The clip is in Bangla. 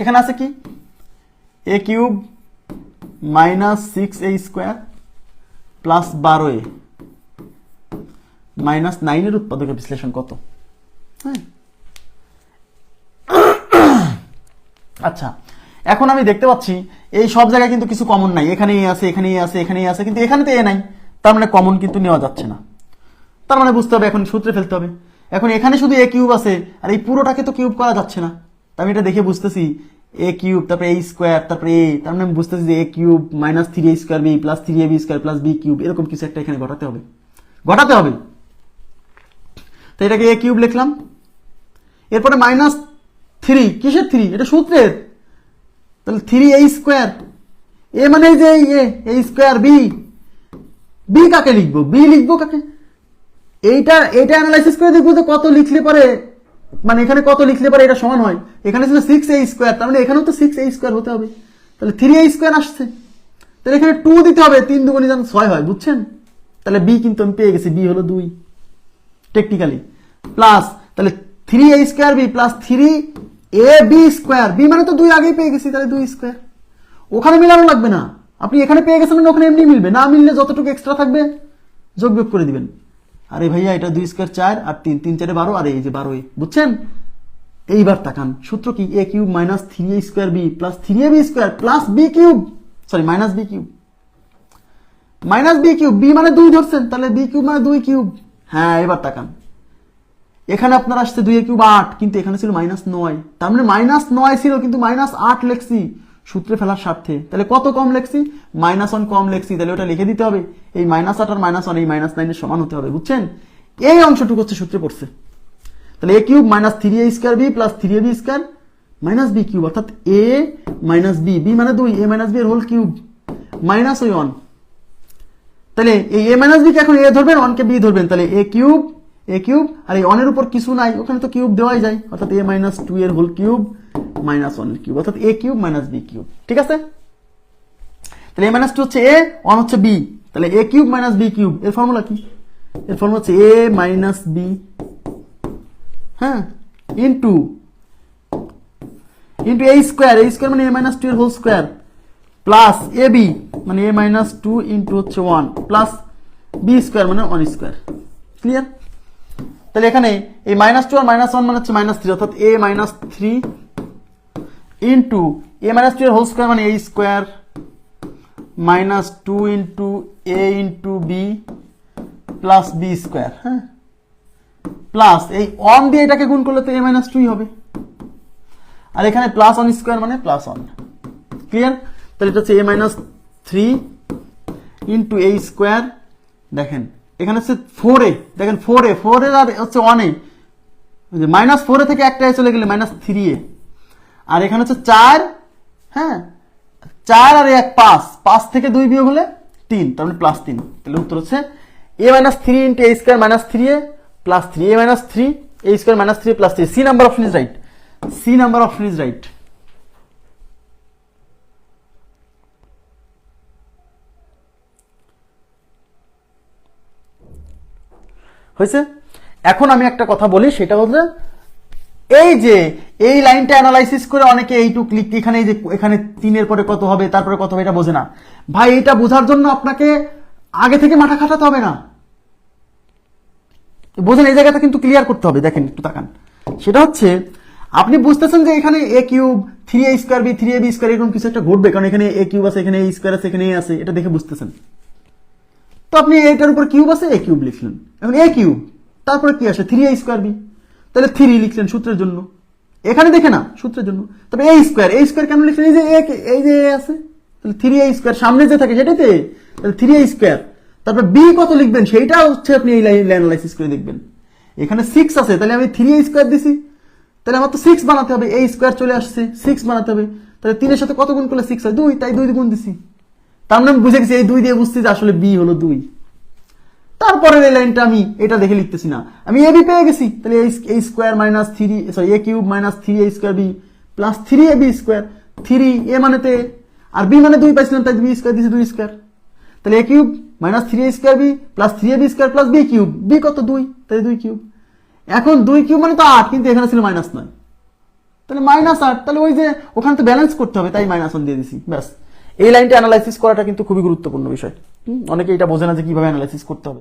এখানে আছে কি? A cube minus six A square plus বারো এ মাইনাস নাইনের উৎপাদকের বিশ্লেষণ কত? হ্যাঁ। আচ্ছা এখন আমি দেখতে পাচ্ছি এই সব জায়গায় কিন্তু কিছু কমন নাই। এখানেই আছে এখানেই আছে এখানেই আছে, কিন্তু এখানে তো এ নাই। তার মানে কমন কিন্তু নেওয়া যাচ্ছে না। তার মানে বুঝতে হবে, এখন সূত্রে ফেলতে হবে। এখন এখানে শুধু এ কিউব আছে, আর এই পুরোটাকে তো কিউব করা যাচ্ছে না। আমি এটা দেখে বুঝতেছি এ কিউব তারপরে এ স্কোয়ার তারপরে এ তার মানে আমি বুঝতেছি যে A cube minus three A square B plus three A B square plus B cube এরকম কিছু একটা এখানে ঘটাতে হবে। ঘটাতে হবে। তো এটাকে এ কিউব লিখলাম। এরপরে মাইনাস থ্রি কিসের থ্রি এটা সূত্রের। তাহলে থ্রি এ স্কোয়ার এ মানে এই যে A A square B B কাকে লিখব? বি লিখব কাকে? এইটা এটা অ্যানালাইসিস করে দেখব যে কত লিখলে পারে মানে এখানে কত লিখলে পারে এটা সমান হয়? এখানে ছিল সিক্স এ স্কোয়ার তার মানে এখানেও তো সিক্স এ স্কোয়ার হতে হবে। তাহলে থ্রি এ স্কোয়ার আসছে। তাহলে এখানে টু দিতে হবে, তিন দুগুণি যেন ছয় হয়, বুঝছেন? তাহলে বি কিন্তু আমি পেয়ে গেছি বি হলো দুই টেকনিক্যালি প্লাস তাহলে three A square B plus three A B square B মানে তো দুই আগেই পেয়ে গেছি, তাহলে দুই স্কোয়ার ওখানে মিলানো লাগবে না। আপনি এখানে পেয়ে গেছেন মানে ওখানে এমনি মিলবে। না মিললে যতটুকু এক্সট্রা থাকবে, যোগ বিয়োগ করে দিবেন। আরে ভাইয়া, এটা দুই স্কোয়ার চার আর তিন তিন চারে বারো, আর এই যে বারোই, বুঝছেন? এইবার তাকান, সূত্র কি? A cube minus three A square B plus three A B square plus B cube. Sorry minus B cube. Minus B cube B মানে দুই ধরছেন, তাহলে বি কিউব মানে দুই কিউব। হ্যাঁ এবার তাকান। এখানে আপনার আসছে দুই কিউব আট, কিন্তু এখানে ছিল মাইনাস নয়। তার মানে মাইনাস নয় ছিল, কিন্তু মাইনাস আট লেখছি। সূত্রে ফেলার স্বার্থে। তাহলে কত কম লেখছি? মাইনাস ওয়ান কম লেখছি, তাহলে ওটা লিখে দিতে হবে। এই মাইনাস আট আর মাইনাস ওয়ান, এই মাইনাস নাইনের সমান হতে হবে, বুঝছেন? এই অংশটুকু হচ্ছে সূত্রে পড়ছে। তাহলে A cube minus three A square B plus three A B square minus B cube, অর্থাৎ এ মাইনাস বি বি মানে দুই এ মাইনাস বি এর হোল কিউব। মাইনাস ওই ওয়ান তাহলে এই এ মাইনাস বি কে এখন এ ধরবেন ওয়ানকে বি ধরবেন, তাহলে এ কিউব এ কিউব, আর এই ওয়ানের উপর কিছু নাই, ওখানে তো কিউব দেওয়াই যায়, অর্থাৎ এ মাইনাস টু এর whole cube minus one cube অর্থাৎ A cube minus B cube ঠিক আছে? তাহলে এ মাইনাস টু হচ্ছে এ ওয়ান হচ্ছে বি তাহলে A cube minus B cube এর ফর্মুলা কি? এর ফর্মুলা হচ্ছে এ মাইনাস বি হ্যাঁ? Into into A square A square মানে এ মাইনাস টু এর whole square plus A B মানে এ মাইনাস টু ইন্টু হচ্ছে ওয়ান প্লাস বি স্কোয়ার মানে ওয়ান স্কোয়ার ক্লিয়ার তাহলে এখানে এই মাইনাস টু আর মাইনাস ওয়ান মানে হচ্ছে মাইনাস থ্রি অর্থাৎ A minus three into A minus two এর হোল স্কোয়ার মানে A square minus two into A into B plus B square হ্যাঁ? প্লাস এই ওয়ান দিয়ে এটাকে গুণ করলে তো এ মাইনাস টুই হবে। আর এখানে প্লাস ওয়ান স্কোয়ার মানে প্লাস ওয়ান ক্লিয়ার তাহলে এটা হচ্ছে A minus three into A square দেখেন, এখানে হচ্ছে ফোর এ দেখেন ফোর এ ফোর এ আর হচ্ছে one A minus four A থেকে একটা চলে গেলে মাইনাস থ্রি এ আর এখানে হচ্ছে চার হ্যাঁ? চার আর এক পাঁচ। পাঁচ থেকে দুই বিয়োগ হলে তিন, তার মানে প্লাস তিন। তাহলে উত্তর হচ্ছে A minus three into A square minus three A plus three A minus three A square minus three plus three C number option is right C number option is right হয়েছে? এখন আমি একটা কথা বলি, সেটা হচ্ছে এই যে, এই লাইনটা অ্যানালাইসিস করে অনেকে এইটুক লিখ এখানে যে, এখানে তিনের পরে কত হবে, তারপরে কত হবে, এটা বোঝে না। ভাই, এটা বোঝার জন্য আপনাকে আগে থেকে মাথা খাটাতে হবে না। বোঝেন, এই জায়গাটা কিন্তু ক্লিয়ার করতে হবে, দেখেন, একটু তাকান। সেটা হচ্ছে, আপনি বুঝতেছেন যে এখানে A cube three A square B three A B square এরকম কিছু একটা ঘটবে, কারণ এখানে এ কিউব আছে, এখানে এ স্কোয়ার আছে, এখানে এ আছে, এটা দেখে বুঝতেছেন। তো আপনি এটার উপর কিউব আছে এ কিউব লিখলেন। এখন এ কিউব তারপরে কি আসে? থ্রি এ স্কোয়ার বি তাহলে থ্রি লিখলেন সূত্রের জন্য। এখানে দেখে না, সূত্রের জন্য। তবে এই স্কোয়ার এই স্কোয়ার কেন লিখলেন? এই যে এ এই যে এ আছে, তাহলে থ্রি এ স্কোয়ার সামনে যে থাকে সেটাতে, তাহলে থ্রি এ স্কোয়ার তারপর বি কত লিখবেন? সেইটা হচ্ছে আপনি এই অ্যানালাইসিস করে দেখবেন। এখানে সিক্স আছে, তাহলে আমি থ্রি এ স্কোয়ার দিছি। তাহলে আমার তো সিক্স বানাতে হবে এই স্কোয়ার চলে আসছে সিক্স বানাতে হবে। তাহলে তিনের সাথে কত গুণ করলে সিক্স হয়? দুই, তাই দুই গুণ দিছি। তার মানে আমি বুঝে গেছি, এই দুই দিয়ে বুঝছি যে আসলে বি হলো দুই। তারপরের এই লাইনটা আমি এটা দেখে লিখতেছি না। আমি এ বি পেয়ে গেছি, তাহলে এই square minus three sorry A cube minus three A square B plus three A B square three A মানেতে আর বি মানে দুই পাইছিলাম, তাই বি স্কোয়ার দিয়েছি দুই স্কোয়ার তাহলে A cube minus three A square B plus three A B square plus B cube B কত দুই? তাই দুই কিউব এখন দুই কিউব মানে তো আট, কিন্তু এখানে ছিল মাইনাস নয়। তাহলে মাইনাস আট, তাহলে ওই যে ওখানে তো ব্যালেন্স করতে হবে, তাই মাইনাস ওয়ান দিয়ে দিছি, ব্যাস। এই লাইনটা অ্যানালাইসিস করাটা কিন্তু খুবই গুরুত্বপূর্ণ বিষয়। অনেকে এটা বোঝে না যে কীভাবে অ্যানালাইসিস করতে হবে।